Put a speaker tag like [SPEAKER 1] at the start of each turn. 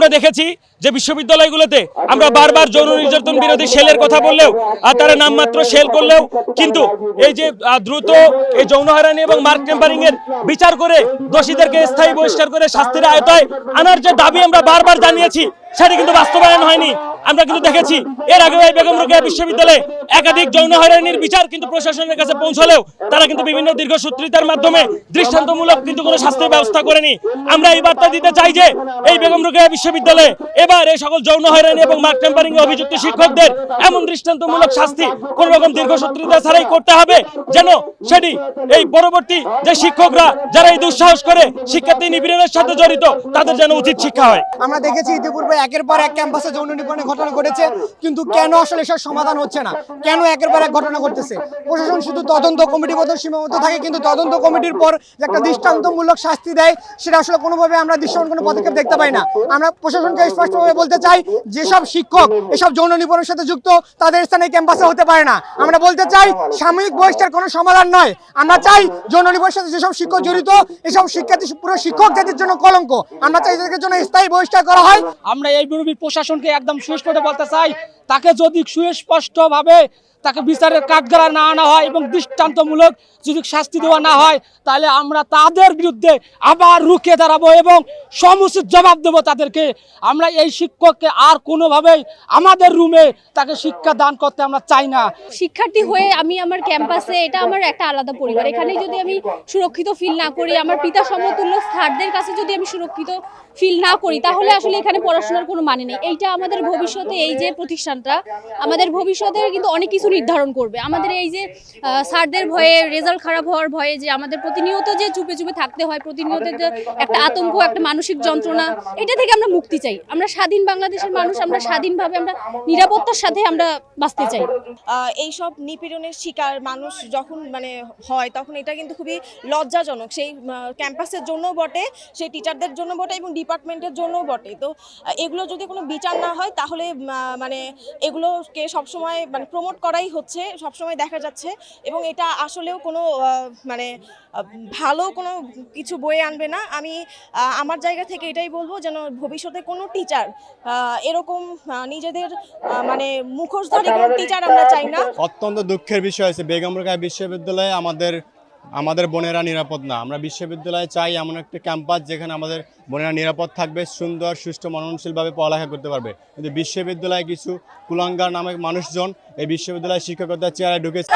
[SPEAKER 1] আমরা দেখেছি যে বিশ্ববিদ্যালয়গুলোতে আমরা বারবার যৌন নির্যাতন বিরোধী সেলের কথা বললেও, আর তারা নামমাত্র সেল করলেও, কিন্তু এই যে দ্রুত এই যৌন হারানি এবং মার্ক টেম্পারিং এর বিচার করে দোষীদেরকে স্থায়ী বহিষ্কার করে শাস্তির আয়তায় আনার যে দাবি আমরা বারবার জানিয়েছি, সেটা কিন্তু বাস্তবায়ন হয়নি। আমরা কিন্তু দেখেছি, এর আগে এই বেগম রোকেয়া বিশ্ববিদ্যালয়ে একাধিক যৌন হয়রানির বিচার কিন্তু প্রশাসনের কাছে পৌঁছলেও তারা কিন্তু বিভিন্ন দীর্ঘসূত্রিতার মাধ্যমে দৃষ্টান্তমূলক কিন্তু কোনো শাস্তির ব্যবস্থা করেনি। আমরা এই বার্তা দিতে চাই যে, এই বেগম রোকেয়া বিশ্ববিদ্যালয়ে এবার এই সকল যৌন হয়রানি এবং মার্ক টেম্পারিং এ অভিযুক্ত শিক্ষকদের এমন দৃষ্টান্তমূলক শাস্তি কোন রকম দীর্ঘসূত্রিতা ছাড়াই করতে হবে যেন সেটি এই পরবর্তী যে শিক্ষকরা যারা এই দুঃসাহস করে শিক্ষার্থী নিপীড়নের সাথে জড়িত, তাদের যেন উচিত শিক্ষা হয়।
[SPEAKER 2] আমরা দেখেছি ইতিপূর্বে একের পর এক ক্যাম্পাসে যৌন নিপীড়নের ঘটনা ঘটেছে, কিন্তু কেন আসলে এসব সমাধান হচ্ছে না? কেন একের পর এক ঘটনা ঘটতেছে? প্রশাসন শুধু তদন্ত কমিটি মতো সীমাবদ্ধ থাকে, কিন্তু তদন্ত কমিটির পর একটা দৃষ্টান্তমূলক শাস্তি দেয়, সেটা আসলে কোনোভাবে আমরা দৃশ্যমান কোনো পদক্ষেপ দেখতে পাই না। আমরা প্রশাসনকে স্পষ্টভাবে বলতে চাই, যেসব শিক্ষক, এসব যৌন নিপীড়নের সাথে যুক্ত, তাদের স্থানে ক্যাম্পাসে হতে পারে না। আমরা বলতে চাই, সাময়িক বহিষ্কার কোনো সমাধান নয়। আমরা চাই, যৌন নিপীড়নের সাথে যেসব শিক্ষক জড়িত, এসব শিক্ষার্থী, পুরো শিক্ষক জাতির জন্য কলঙ্ক। আমরা চাই এদের জন্য স্থায়ী বহিষ্কার করা হয়।
[SPEAKER 3] আমরা এই বিরোধী প্রশাসনকে একদম সুস্পষ্ট বলতে চাই তাকে যদি সুস্পষ্টভাবে তাকে বিচারের কাঠগড়া না আনা হয় এবং দৃষ্টান্তমূলক যদি শাস্তি দেওয়া না হয়, তাহলে আমরা তাদের বিরুদ্ধে আবার রুখে দাঁড়াবো এবং সমুচিত জবাব দেবো তাদেরকে। আমরা এই শিক্ষককে আর কোনোভাবেই আমাদের রুমে তাকে শিক্ষা দান করতে আমরা চাই না।
[SPEAKER 4] শিক্ষার্থী হয়ে আমি আমার ক্যাম্পাসে, এটা আমার একটা আলাদা পরিবার। এখানে যদি আমি সুরক্ষিত ফিল না করি, আমার পিতা সমতুল্য স্যারদের কাছে যদি আমি সুরক্ষিত ফিল না করি, তাহলে আসলে এখানে পড়াশোনার কোনো মানে নেই। এইটা আমাদের ভবিষ্যতে এই যে প্রতিষ্ঠানটা আমাদের ভবিষ্যতের কিন্তু অনেক কিছু নির্ধারণ করবে। আমাদের এই যে স্যারদের ভয়ে রেজাল্ট খারাপ হওয়ার ভয়ে যে আমাদের প্রতিনিয়ত যে চুপে চুপে থাকতে হয় প্রতিনিয়ত একটা আতঙ্ক একটা মানসিক যন্ত্রণা এটা থেকে আমরা মুক্তি চাই। আমরা স্বাধীন বাংলাদেশের মানুষ আমরা স্বাধীনভাবে আমরা নিরাপত্তার সাথে আমরা বাঁচতে চাই।
[SPEAKER 5] আহ, এইসব নিপীড়নের শিকার মানুষ যখন মানে হয় তখন এটা কিন্তু খুবই লজ্জাজনক। সেই ক্যাম্পাসের জন্য বটে সেই টিচারদের জন্য বটে এবং ডিপার্টমেন্টের জন্য বটে। তো এগুলো যদি কোনো বিচার না হয় তাহলে মানে এগুলোকে সবসময় মানে প্রমোট করাই হচ্ছে, সবসময় দেখা যাচ্ছে এবং এটা আসলেও কোনো মানে ভালো কোনো কিছু বয়ে আনবে না। আমি আমার জায়গা থেকে এটাই বলব যেন ভবিষ্যতে কোনো টিচার এরকম নিজেদের মানে মুখোশধারী কোনো টিচার আমরা চাই না।
[SPEAKER 6] অত্যন্ত দুঃখের বিষয় আছে বেগম রোকেয়া বিশ্ববিদ্যালয়ে আমাদের আমাদের বোনেরা নিরাপদ না। আমরা বিশ্ববিদ্যালয়ে চাই এমন একটি ক্যাম্পাস যেখানে আমাদের বোনেরা নিরাপদ থাকবে সুন্দর সুষ্ঠু মননশীলভাবে পড়ালেখা করতে পারবে। কিন্তু বিশ্ববিদ্যালয়ে কিছু কুলাঙ্গার নামে মানুষজন এই বিশ্ববিদ্যালয়ের শিক্ষকতার চেয়ারে ঢুকেছে।